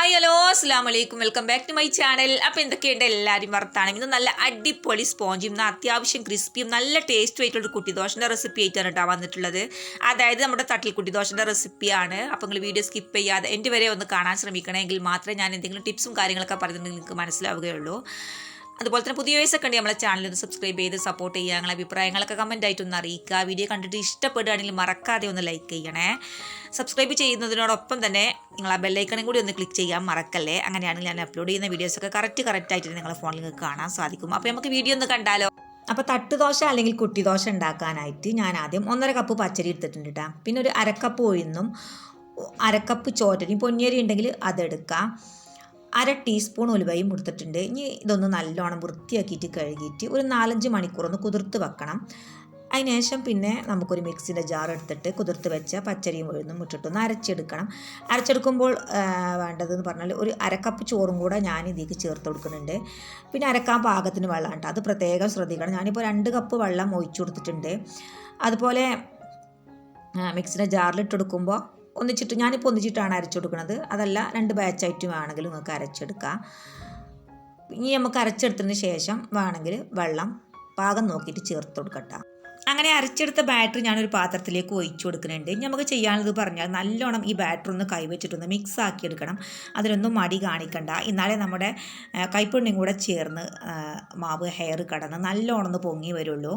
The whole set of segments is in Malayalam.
ഹായ് ഹലോ അസ്സാം വലൈക്കും welcome back to my channel അപ്പോൾ എന്തൊക്കെയുണ്ട്? എല്ലാവരും വർത്താണ് ഇന്ന് നല്ല അടിപൊളി സ്പോഞ്ചും അത്യാവശ്യം ക്രിസ്പിയും നല്ല ടേസ്റ്റ് ആയിട്ടുള്ള കുട്ടിദോശന്റെ റെസിപ്പി ആയിട്ടാണ് കേട്ടോ വന്നിട്ടുള്ളത്. അതായത് നമ്മുടെ തട്ടിൽ കുട്ടിദോശന്റെ റെസിപ്പിയാണ് അപ്പോൾ നിങ്ങൾ വീഡിയോ സ്കിപ്പ് ചെയ്യാതെ എന്റെ വരെ ഒന്ന് കാണാൻ ശ്രമിക്കണമെങ്കിൽ മാത്രമേ ഞാൻ എന്തെങ്കിലും ടിപ്സും കാര്യങ്ങളൊക്കെ പറഞ്ഞിട്ടുണ്ടെങ്കിൽ നിങ്ങൾക്ക് മനസ്സിലാവുകയുള്ളൂ. അതുപോലെ തന്നെ പുതിയ വയസ്സൊക്കെ ഉണ്ട് നമ്മളെ ചാനൽ ഒന്ന് സബ്സ്ക്രൈബ് ചെയ്ത് സപ്പോർട്ട് ചെയ്യുക. ഞങ്ങളെ അഭിപ്രായങ്ങളൊക്കെ കമന്റ് ആയിട്ടൊന്ന് അറിയിക്കുക. വീഡിയോ കണ്ടിട്ട് ഇഷ്ടപ്പെടുകയാണെങ്കിൽ മറക്കാതെ ഒന്ന് ലൈക്ക് ചെയ്യണേ. സബ്സ്ക്രൈബ് ചെയ്യുന്നതിനോടൊപ്പം തന്നെ നിങ്ങൾ ആ ബെല്ലൈക്കണും കൂടി ഒന്ന് ക്ലിക്ക് ചെയ്യാൻ മറക്കല്ലേ? അങ്ങനെയാണെങ്കിൽ ഞാൻ അപ്ലോഡ് ചെയ്യുന്ന വീഡിയോസൊക്കെ കറക്റ്റ് കറക്റ്റ് ആയിട്ട് നിങ്ങളെ ഫോണിൽ നിങ്ങൾക്ക് കാണാൻ സാധിക്കും. അപ്പോൾ നമുക്ക് വീഡിയോ ഒന്ന് കണ്ടാലോ? അപ്പോൾ തട്ടുദോശ അല്ലെങ്കിൽ കുട്ടിദോശ ഉണ്ടാക്കാനായിട്ട് ഞാൻ ആദ്യം ഒന്നര കപ്പ് പച്ചരി എടുത്തിട്ടുണ്ട് കേട്ടോ പിന്നെ ഒരു അരക്കപ്പ് ഉഴുന്നും അരക്കപ്പ് ചോറ്റരി പൊന്നിയരി ഉണ്ടെങ്കിൽ അതെടുക്കാം. അര ടീസ്പൂൺ ഉലുവയും കൊടുത്തിട്ടുണ്ട്. ഇനി ഇതൊന്ന് നല്ലോണം വൃത്തിയാക്കിയിട്ട് കഴുകിയിട്ട് ഒരു നാലഞ്ച് മണിക്കൂർ ഒന്ന് കുതിർത്ത് വെക്കണം. അതിനുശേഷം പിന്നെ നമുക്കൊരു മിക്സിന്റെ ജാർ എടുത്തിട്ട് കുതിർത്ത് വെച്ച പച്ചരിയും ഉഴുന്നും ഇട്ടിട്ടൊന്ന് അരച്ചെടുക്കണം. അരച്ചെടുക്കുമ്പോൾ വേണ്ടതെന്ന് പറഞ്ഞാൽ ഒരു അരക്കപ്പ് ചോറും കൂടെ ഞാൻ ഇതിലേക്ക് ചേർത്ത് കൊടുക്കുന്നുണ്ട്. പിന്നെ അരക്കാൻ പാകത്തിന് വെള്ളം കേട്ടോ അത് പ്രത്യേകം ശ്രദ്ധിക്കണം. ഞാനിപ്പോൾ രണ്ട് കപ്പ് വെള്ളം ഒഴിച്ചു കൊടുത്തിട്ടുണ്ട്. അതുപോലെ മിക്സിന്റെ ജാറിൽ കൊടുക്കുമ്പോൾ ഒന്നിച്ചിട്ട് ഞാനിപ്പോൾ ഒന്നിച്ചിട്ടാണ് അരച്ചെടുക്കുന്നത് അതല്ല രണ്ട് ബാച്ചായിട്ട് വേണമെങ്കിൽ നിങ്ങൾക്ക് അരച്ചെടുക്കാം. ഇനി നമുക്ക് അരച്ചെടുത്തതിന് ശേഷം വേണമെങ്കിൽ വെള്ളം പാകം നോക്കിയിട്ട് ചേർത്ത് കൊടുക്കട്ടെ അങ്ങനെ അരച്ചെടുത്ത ബാറ്ററി ഞാനൊരു പാത്രത്തിലേക്ക് ഒഴിച്ചു കൊടുക്കുന്നുണ്ട്. നമുക്ക് ചെയ്യാനുള്ളത് പറഞ്ഞാൽ നല്ലോണം ഈ ബാറ്ററി ഒന്ന് കൈവച്ചിട്ടൊന്ന് മിക്സ് ആക്കി എടുക്കണം. അതിലൊന്നും മടി കാണിക്കണ്ട. എന്നാലേ നമ്മുടെ കൈപ്പുണ്ണിയും കൂടെ ചേർന്ന് മാവ് ഹെയർ കടന്ന് നല്ലോണം ഒന്ന് പൊങ്ങി വരുള്ളൂ.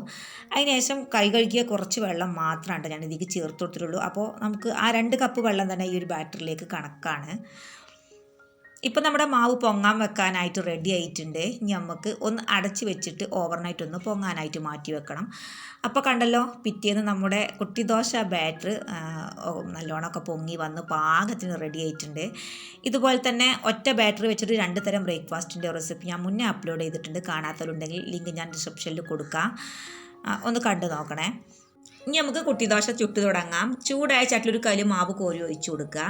അതിനുശേഷം കൈ കഴുകിയ കുറച്ച് വെള്ളം മാത്രമാണ് ഞാൻ ഇതിലേക്ക് ചേർത്ത് കൊടുത്തിട്ടുള്ളൂ. അപ്പോൾ നമുക്ക് ആ രണ്ട് കപ്പ് വെള്ളം തന്നെ ഈ ഒരു ബാറ്ററിലേക്ക് കണക്കാണ്. ഇപ്പം നമ്മുടെ മാവ് പൊങ്ങാൻ വെക്കാനായിട്ട് റെഡി ആയിട്ടുണ്ട്. നമുക്ക് ഒന്ന് അടച്ച് വെച്ചിട്ട് ഓവർനൈറ്റ് ഒന്ന് പൊങ്ങാനായിട്ട് മാറ്റി വെക്കണം. അപ്പോൾ കണ്ടല്ലോ പിറ്റേന്ന് നമ്മുടെ കുട്ടിദോശ ബാറ്റർ നല്ലോണമൊക്കെ പൊങ്ങി വന്ന് പാകത്തിന് റെഡി ആയിട്ടുണ്ട്. ഇതുപോലെ തന്നെ ഒറ്റ ബാറ്ററി വെച്ചിട്ട് രണ്ട് തരം ബ്രേക്ക്ഫാസ്റ്റിന്റെ റെസിപ്പി ഞാൻ മുന്നേ അപ്ലോഡ് ചെയ്തിട്ടുണ്ട്. കാണാത്തവരുണ്ടെങ്കിൽ ലിങ്ക് ഞാൻ ഡിസ്ക്രിപ്ഷനിൽ കൊടുക്കാം. ഒന്ന് കണ്ടു നോക്കണേ. ഇനി നമുക്ക് കുട്ടിദോശ ചുട്ട് തുടങ്ങാം. ചൂടായ ചട്ടിലൊരു കയ്യിൽ മാവ് കോരി ഒഴിച്ചു കൊടുക്കുക.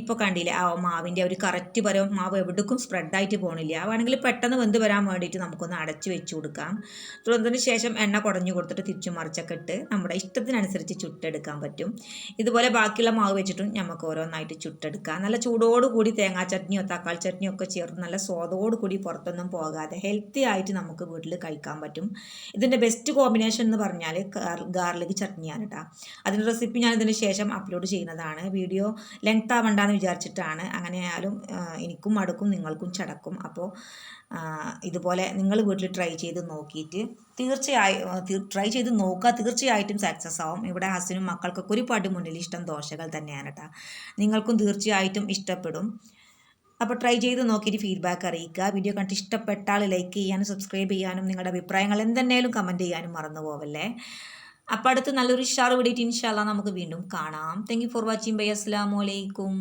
ഇപ്പോൾ കണ്ടില്ലേ ആ മാവിന്റെ ഒരു കറക്റ്റ് പരം മാവ് എവിടേക്കും സ്പ്രെഡായിട്ട് പോകണില്ല വേണമെങ്കിൽ പെട്ടെന്ന് വെന്ത് വരാൻ വേണ്ടിയിട്ട് നമുക്കൊന്ന് അടച്ചു വെച്ച് കൊടുക്കാം. തുറന്നതിന് ശേഷം എണ്ണ കുടഞ്ഞു കൊടുത്തിട്ട് തിരിച്ചു മറിച്ചൊക്കെ ഇട്ട് നമ്മുടെ ഇഷ്ടത്തിനനുസരിച്ച് ചുട്ടെടുക്കാൻ പറ്റും. ഇതുപോലെ ബാക്കിയുള്ള മാവ് വെച്ചിട്ടും നമുക്ക് ഓരോന്നായിട്ട് ചുട്ടെടുക്കാം. നല്ല ചൂടോടുകൂടി തേങ്ങാ ചട്നിയോ തക്കാളി ചട്നിയോ ഒക്കെ ചേർത്ത് നല്ല സ്വാദോടുകൂടി പുറത്തൊന്നും പോകാതെ ഹെൽത്തി ആയിട്ട് നമുക്ക് വീട്ടിൽ കഴിക്കാൻ പറ്റും. ഇതിന്റെ ബെസ്റ്റ് കോമ്പിനേഷൻ എന്ന് പറഞ്ഞാൽ ഗാർലിക് ചട്നിയാണ് കേട്ടോ അതിന്റെ റെസിപ്പി ഞാൻ ഇതിന് ശേഷം അപ്ലോഡ് ചെയ്യുന്നതാണ്. വീഡിയോ ലെങ്ത് ആവണ്ടെന്ന് വിചാരിച്ചിട്ടാണ്. അങ്ങനെ ആയാലും എനിക്കും മടുക്കും നിങ്ങൾക്കും ചടക്കും. അപ്പോൾ ഇതുപോലെ നിങ്ങൾ വീട്ടിൽ ട്രൈ ചെയ്ത് നോക്കിയിട്ട് തീർച്ചയായും ട്രൈ ചെയ്ത് നോക്കുക. തീർച്ചയായിട്ടും സക്സസ് ആവും. ഇവിടെ ഹസ്ബനും മക്കൾക്കൊക്കെ ഒരുപാട് മുന്നിൽ ഇഷ്ടം ദോശകൾ തന്നെയാണ് കേട്ടോ നിങ്ങൾക്കും തീർച്ചയായിട്ടും ഇഷ്ടപ്പെടും. അപ്പോൾ ട്രൈ ചെയ്ത് നോക്കിയിട്ട് ഫീഡ്ബാക്ക് അറിയിക്കുക. വീഡിയോ കണ്ടിട്ട് ഇഷ്ടപ്പെട്ടാൽ ലൈക്ക് ചെയ്യാനും സബ്സ്ക്രൈബ് ചെയ്യാനും നിങ്ങളുടെ അഭിപ്രായങ്ങൾ എന്തെന്നേലും കമന്റ് ചെയ്യാനും മറന്നു പോവല്ലേ. അപ്പോൾ അടുത്ത് നല്ലൊരു ഷാർ വിടിയിട്ട് ഇൻഷാല്ല നമുക്ക് വീണ്ടും കാണാം. Thank you for watching bye അസ്സാം വലൈക്കും